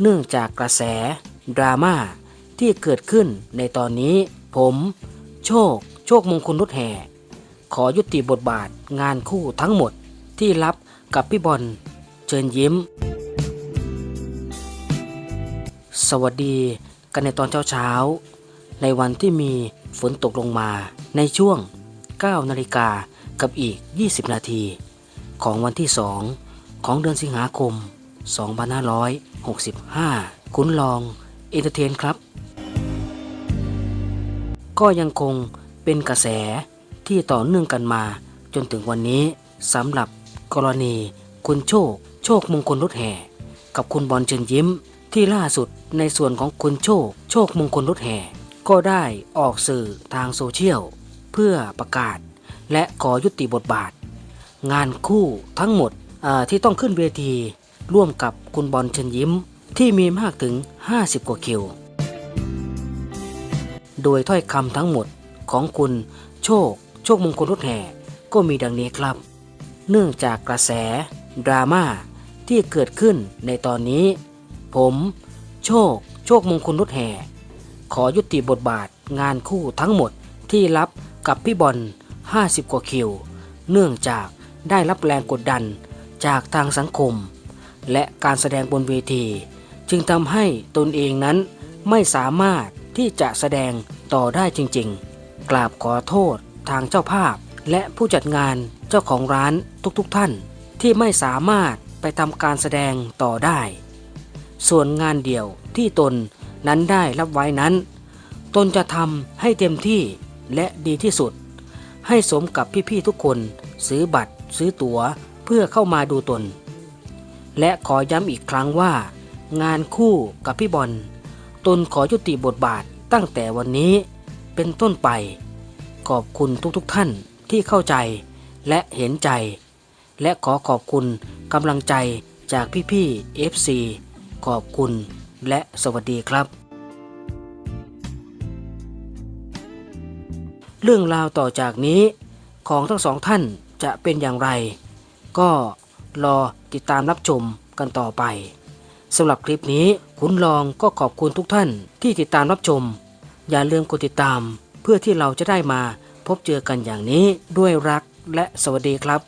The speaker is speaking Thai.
เนื่องจากกระแส ดราม่าที่เกิดขึ้นในตอนนี้ ผม โชค โชคมงคลรถแห่ ขอยุติบทบาทงานคู่ทั้งหมดที่รับกับพี่บอลเชิญยิ้ม สวัสดีกันในตอนเช้าๆ ในวันที่มีฝนตกลงมาในช่วง 9 นาฬิกากับอีก 20 นาที ของวันที่ 2 ของเดือนสิงหาคม 2565 คุณลองเอนเตอร์เทนครับ ก็ยังคงเป็นกระแสที่ต่อเนื่องกันมาจนถึงวันนี้สำหรับกรณีคุณโชค โชคมงคลรถแห่ กับคุณบอลเชิญยิ้ม ที่ล่าสุดในส่วนของคุณโชค โชคมงคลรถแห่ ก็ได้ออกสื่อทางโซเชียล เพื่อประกาศ และขอยุติบทบาท งานคู่ทั้งหมดที่ต้องขึ้นเวที ร่วมกับคุณบอลเชิญยิ้ม ที่มีมากถึง 50 กว่าคิว โดยถ้อยคำทั้งหมดของคุณโชค โชคมงคลรถแห่ก็มีดังนี้ครับ เนื่องจากกระแส ดราม่าที่เกิดขึ้นในตอนนี้ ผม โชค โชคมงคลรถแห่ ขอยุติบทบาทงานคู่ทั้งหมดที่รับกับพี่บอล 50 กว่าคิว เนื่องจากได้รับแรงกดดันจากทางสังคม และการแสดงบนเวที จึงทำให้ตนเองนั้นไม่สามารถที่จะแสดงต่อได้จริงๆ กราบขอโทษทางเจ้าภาพ และผู้จัดงานเจ้าของร้านทุกๆท่าน ที่ไม่สามารถไปทำการแสดงต่อได้ ส่วนงานเดี่ยวที่ตนนั้นได้รับไว้นั้น ตนจะทำให้เต็มที่และดีที่สุด ให้สมกับพี่ๆทุกคน ซื้อบัตร ซื้อตั๋วเพื่อเข้ามาดูตน และขอย้ำอีกครั้งว่า งานคู่กับพี่บอลตนขอยุติบทบาทตั้งแต่วันนี้เป็นต้นไป ขอบคุณทุกๆทท่านที่เข้าใจและเห็นใจ และขอขอบคุณกำลังใจจากพี่ๆ FC ขอบคุณและสวัสดีครับ เรื่องราวต่อจากนี้ของทั้งสองท่านจะเป็นอย่างไร ก็ รอติดตามรับชมกันต่อไปสำหรับคลิปนี้คุณลองก็ขอบคุณทุกท่านที่ติดตามรับชม อย่าลืมกดติดตาม เพื่อที่เราจะได้มาพบเจอกันอย่างนี้ด้วยรักและสวัสดีครับ